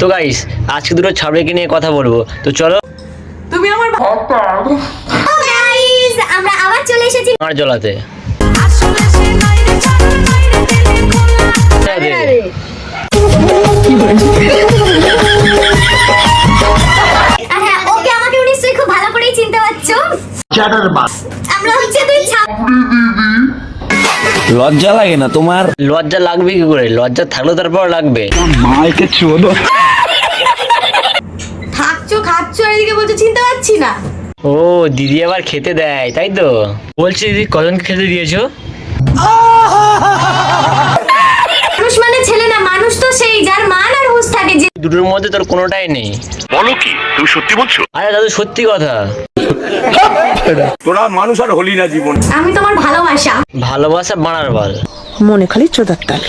তো গাইস আজকে দুটো ছাবড়িকে নিয়ে কথা বলব। তো চলো। তুমি আমার গাইস আমরা আবার চলে এসেছি। আমার জলাতে। হ্যাঁ ওকে আমাকে নিশ্চয়ই খুব ভালো করেই চিনতে পারছ। আমরা হচ্ছে দুই ছাপ লজ্জা লাগে না তোমার? লজ্জা লাগবে কি করে? লজ্জা থাকলেও তারপর লাগবে। মাইকে চোদো থাকছো খাচ্ছো আর এদিকে বলছো চিনতে পারছি না। ও দিদি আবার খেতে দেয় তাই তো? বলছি দিদি কজনকে খেতে দিয়েছ? মানুষ মানে ছেলে না মানুষ তো সেই যার মান আর হুঁশ থাকে যে দুটোর মধ্যে তোর কোনোটাই নেই। বলো কি তুমি সত্যি বলছো? আরে দাদু সত্যি কথা। তোরা মানুষ আর হলি না জীবন। আমি তোমার ভালোবাসা। ভালোবাসা বানার বল। মনে খালি চোদার তাল।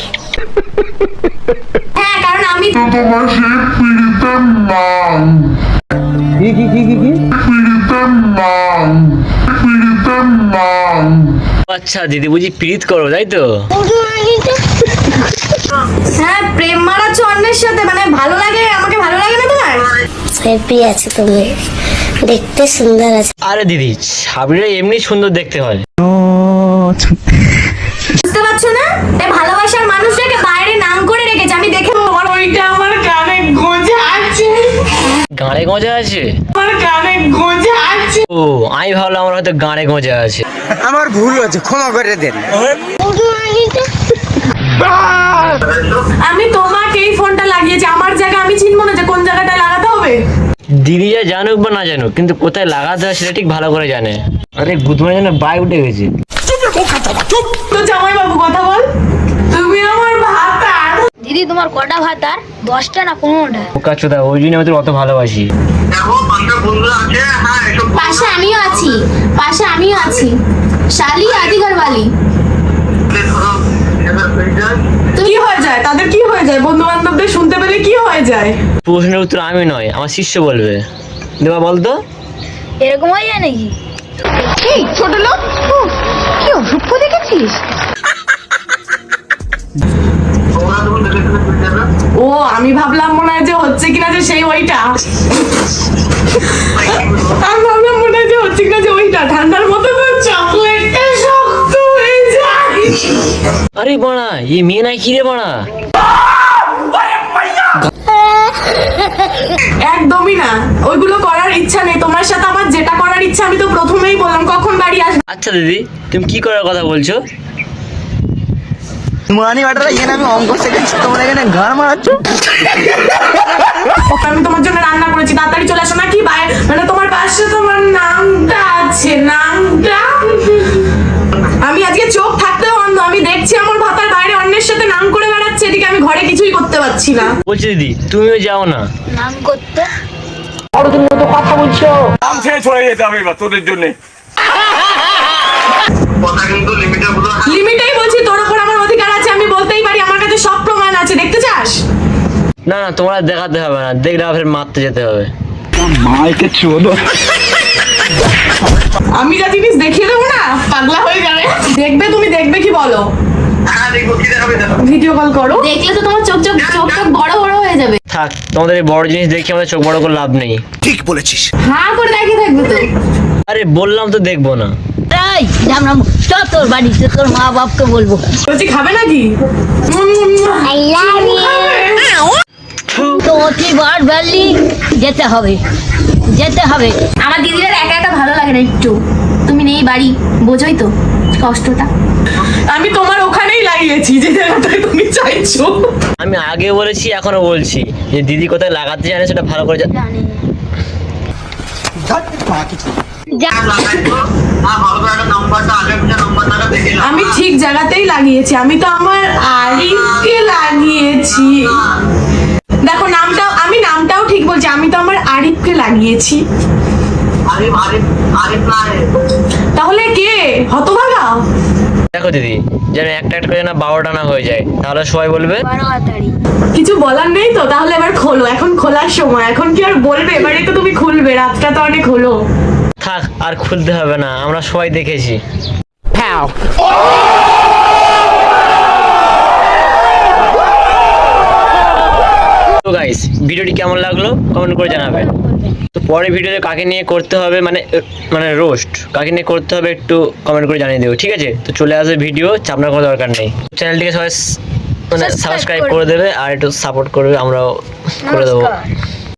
হ্যাঁ কারণ আমি আচ্ছা দিদি বুঝি প্রীত করো তাই তো? হ্যাঁ প্রেম মারাচ্ছ অন্যের সাথে মানে ভালো লাগে আমাকে ভালো লাগে না তোমার? আছে তুমি দেখতে সুন্দর আছে। আরে দিদি ছাবড়িরা এমনি সুন্দর দেখতে হয়। বুঝতে পারছ না? এই ভালোবাসার মানুষটাকে বাইরে নাম করে রেখেছে আমি দেখে ওইটা গাঁড়ে গজা আছে? আমার কানে গোজা আছে। ও আমি ভাবলাম আমার হয়তো গাঁড়ে গজা আছে। আমার ভুল হয়েছে ক্ষমা করে দেন। আমি তোমাকে এই ফোনটা লাগিয়েছি আমার জায়গা আমি চিনবো না যে কোন জায়গাটায় লাগাতে হবে। দিদি যা জানুক বা না জানুক কিন্তু কোথায় লাগাতে হয় সেটা ঠিক ভালো করে জানে। আরে গুদমার জন্য বাই উঠে গেছে। তো জামাই বাবু কথা বল। তুমি আমার আর দিদি তোমার কটা ভাত আর দশটা না পনেরোটা? বোকা চোদা ওই জন্য আমি তোর অত ভালোবাসি। পাশে আমিও আছি পাশে আমিও আছি। শালি আদিগর বালি। কি হয়ে যায়? তাদের কি হয়ে যায়? বন্ধু বান্ধবদের শুনতে পেলে কি হয়ে যায়? প্রশ্নের উত্তর আমি নয় আমার শিষ্য বলবে। দেবা বলতো এরকম হয়ে যায় নাকি? ছোট লোক। কি অসভ্য দেখেছিস? ও আমি ভাবলাম মনে হয় যে হচ্ছে কিনা যে সেই ওইটা। আমি ভাবলাম মনে হয় যে হচ্ছে কিনা যে ওইটা। ঠান্ডার মতো তো চকলেটটা শক্ত হয়ে যায়। আরে বাড়া এই মেয়ে নাই কি রে বাড়া? একদমই না। ওইগুলো করার ইচ্ছা নেই। তোমার সাথে আমার যেটা করার ইচ্ছা আমি তো প্রথমেই বললাম কখন বাড়ি আসবে? আচ্ছা দিদি তুমি কি করার কথা বলছো? মানি বাটারা এখানে আমি অঙ্ক শেখাচ্ছি। তোমরা এখানে গান মারাচ্ছ? আমি তোমার জন্য রান্না করেছি। তাড়াতাড়ি চলে আসো নাকি? বাইরে মানে তোমার পাশে তোমার নামটা আছে নামটা। আমি আজকে চোখ থাকতেও অন্ধ। আমি দেখছি আমার ভাতার বাইরে অন্যের সাথে নাম করে বেড়াচ্ছে এদিকে আমি ঘরে কিছুই করতে পারছি না। বলছি দিদি তুমিও যাও না। নাম করতে? আম ছেড়ে চলে যেতে হবে এবার তোদের জন্য। লিমিটেই না না তোমার দেখাতে হবে না। দেখলে আবার মারতে যেতে হবে। মাইকে চোদো আমি যা জিনিস দেখিয়ে দেবো না পাগলা হয়ে যাবে। দেখবে তুমি দেখবে কি বলো? ভিডিও কল করো। দেখলে তো তোমার চোখ চোখ চোখ চোখ বড় বড় হয়ে যাবে। থাক তোমাদের এই বড় জিনিস দেখে আমাদের চোখ বড় করে লাভ নেই। হ্যাঁ করে দেখে থাকবে তো। আরে বললাম তো দেখব না। এই চল তোর বাড়িতে তোর মা বাপকে বলব। বলছি খাবে নাকি? তুই বার বেরলি যেতে হবে যেতে হবে। আমার দিদিরা একা একা ভালো লাগে না একটু। তুমি নেই বাড়ি বোঝোই তো কষ্টটা। আমি তোমার ওখানেই লাগিয়েছি যে জায়গাটায় তুমি চাইছো। আমি আগে বলেছি এখনও বলছি যে দিদি কোথায় লাগাতে জানে সেটা ভালো করে জানি আমি ঠিক জায়গাতেই লাগিয়েছি আমি তো আমার আরিফকে লাগিয়েছি দেখো নামটাও আমি নামটাও ঠিক বলছি আমি তো আমার আরিফকে তাহলে কে? হতভাগা? দেখো দিদি যেন একটা একটা করে না বারোটা না হয়ে যায়। তাহলে সবাই বলবে কিছু বলার নেই তো? তাহলে এবার খোলো এখন খোলার সময়। এখন কি আর বলবে? এবারে তো তুমি খুলবে রাতটা তো অনেক হলো। থাক আর খুলতে হবে না আমরা সবাই দেখেছি তো তো গাইস ভিডিওটি কেমন লাগল? কমেন্ট করে জানাবেন তো পরে ভিডিওতে কাকে নিয়ে করতে হবে মানে মানে রোস্ট কাকে নিয়ে করতে হবে একটু কমেন্ট করে জানিয়ে দেবো ঠিক আছে? তো চলে আসবে ভিডিও চাপনার কোনো দরকার নেই। চ্যানেলটিকে সবাই মানে সাবস্ক্রাইব করে দেবে আর একটু সাপোর্ট করবে আমরাও করে দেবো।